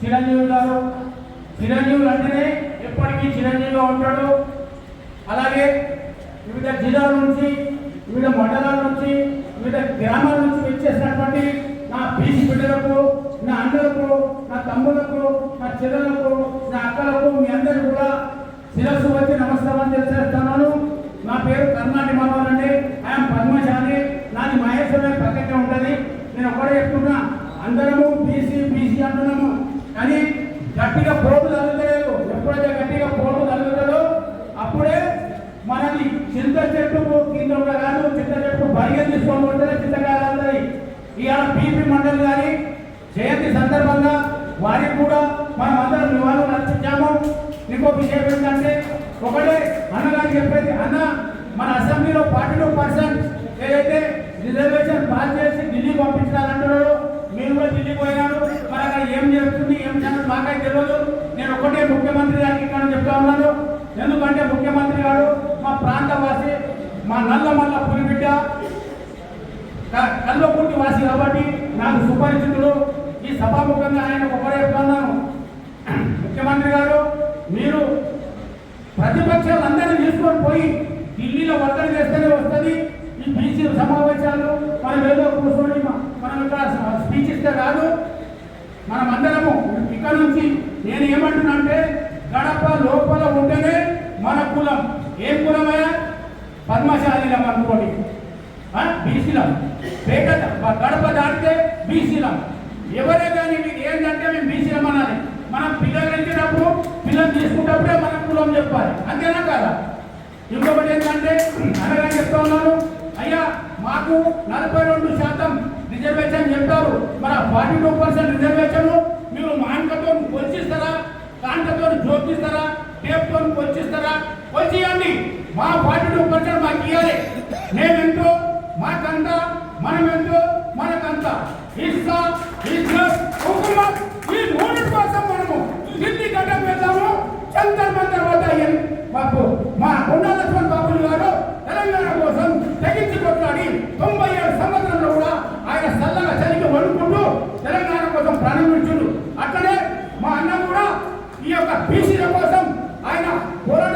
చిరంజీవి గారు. చిరంజీవులు అంటేనే ఎప్పటికీ చిరంజీవిగా ఉంటాడు. అలాగే వివిధ జిల్లాల నుంచి వివిధ మండలాల నుంచి వివిధ గ్రామాల నుంచి వచ్చేసినటువంటి నా బీసీ బిడ్డలకు నా అన్నలకు నా తమ్ములకు నా చెల్లెలకు నా అక్కలకు మీ అందరూ కూడా శిరస్సు వచ్చి నమస్కారం తెలిసేస్తున్నాను నా పేరు కర్ణాటి మనోహర్ అండి. ఐఎమ్ పద్మశాలి. నాది మహేశ్వర పక్కనే ఉంటుంది. నేను ఒకటే చెప్తున్నా అందరము బీసీ బీసీ అంటున్నాము. కానీ గట్టిగా పోటు తగ్గలేదు ఎప్పుడైతే గట్టిగా పోటు తగ్గుతుందో అప్పుడే మనది చింత చెట్టు కింద ఉన్న కాదు చింత చెట్టు బరిగెలు తీసుకొని ఉంటేనే చింతకాయలు ఇవాళ పీపీ మండలి గారి జయంతి సందర్భంగా వారికి కూడా మనం అందరం నివాళులు అర్పించాము. ఇంకో విషయం ఏంటంటే ఒకటే అన్నగారు చెప్పేది అన్న మన అసెంబ్లీలో ఫార్టీ టూ పర్సెంట్ ఏదైతే రిజర్వేషన్ పాస్ చేసి ఢిల్లీ పంపించాలంటున్నారో మీరు కూడా ఢిల్లీ పోయినారు. మరి అక్కడ ఏం జరుగుతుంది ఏం జరుగుతుంది మాకైతే తెలియదు నేను ఒకటే ముఖ్యమంత్రి గారికి ఇక్కడ చెప్తా ఉన్నాను. ఎందుకంటే ముఖ్యమంత్రి గారు మా ప్రాంతవాసి మా నల్లమల్ల పులిబిడ్డ బిడ్డ కల్వకుర్తి వాసి కాబట్టి నాకు సుపరిచితులు ఈ సభాముఖంగా ఆయన ఒకరే చెప్తున్నాను. ముఖ్యమంత్రి గారు మీరు ప్రతిపక్షాలందరినీ తీసుకొని పోయి ఢిల్లీలో ఒత్తిడి చేస్తేనే వస్తుంది. ఈ బీసీ సమావేశాలు మనం ఏదో కూర్చొని మ- మనం ఇక్కడ స్పీచ్ కాదు మనం ఇక్కడ నుంచి నేను ఏమంటున్నా అంటే గడప లోపల ఉంటేనే మన కులం. ఏం కులమయ్యా? పద్మశాలిలం అనుకోండి. ఆ? బీసీలం. పేట గడప దాటితే బీసీలం. ఎవరే కానీ మీకు ఏంటంటే మేము బీసీలం అనాలి. మనం పిల్లలు వెళ్ళినప్పుడు పిల్లలు తీసుకున్నప్పుడే మన కులం చెప్పాలి. అంతేనా కాదా? ఇంకొకటి ఏంటంటే అనగా చెప్తా ఉన్నాను. అయ్యా మాకు నలభై రెండు శాతం ఫార్టీ టూ పర్సెంట్ రిజర్వేషన్ మీరు మాంకతో పొంచిస్తారా కాంటతో జోపిస్తారా టేప్తో పొంచిస్తారా పొంచియండి మా ఫార్టీ టూ పర్సెంట్ మాకు ఇవ్వాలి మేమెంతో మాకంత మనమెంతో మనకంత ఇస్తా ఇస్తా ఈ మూడు కోసం మనము ఢిల్లీ గడ్డం పెడతాము. చందర్ మంతర్ వద్ద మాకు మా కొండా లక్ష్మణ్ బాబులు గారు తెలంగాణ కోసం తెగించి కొట్లాడి తొంభై ఏడు సంవత్సరంలో కూడా ఆయన చల్లగా చలికి వణుకుంటూ తెలంగాణ కోసం ప్రాణం విడిచుడు అట్లనే మా అన్న కూడా ఈ యొక్క బీసీల కోసం ఆయన పోరాడు